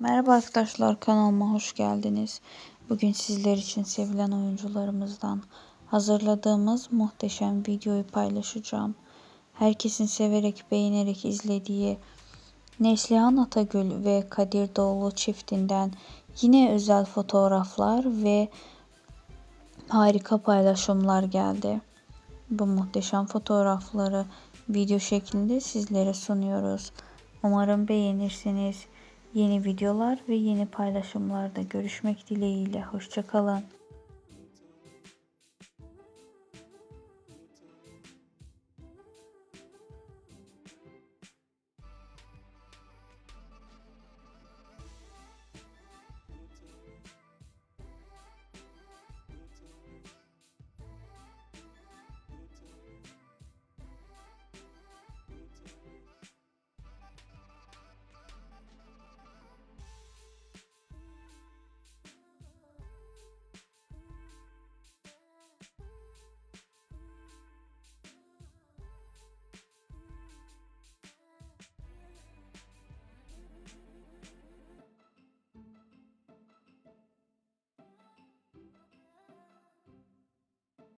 Merhaba arkadaşlar kanalıma hoş geldiniz. Bugün sizler için sevilen oyuncularımızdan hazırladığımız muhteşem videoyu paylaşacağım. Herkesin severek beğenerek izlediği Neslihan Atagül ve Kadir Doğulu çiftinden yine özel fotoğraflar ve harika paylaşımlar geldi. Bu muhteşem fotoğrafları video şeklinde sizlere sunuyoruz. Umarım beğenirsiniz. Yeni videolar ve yeni paylaşımlarda görüşmek dileğiyle. Hoşçakalın.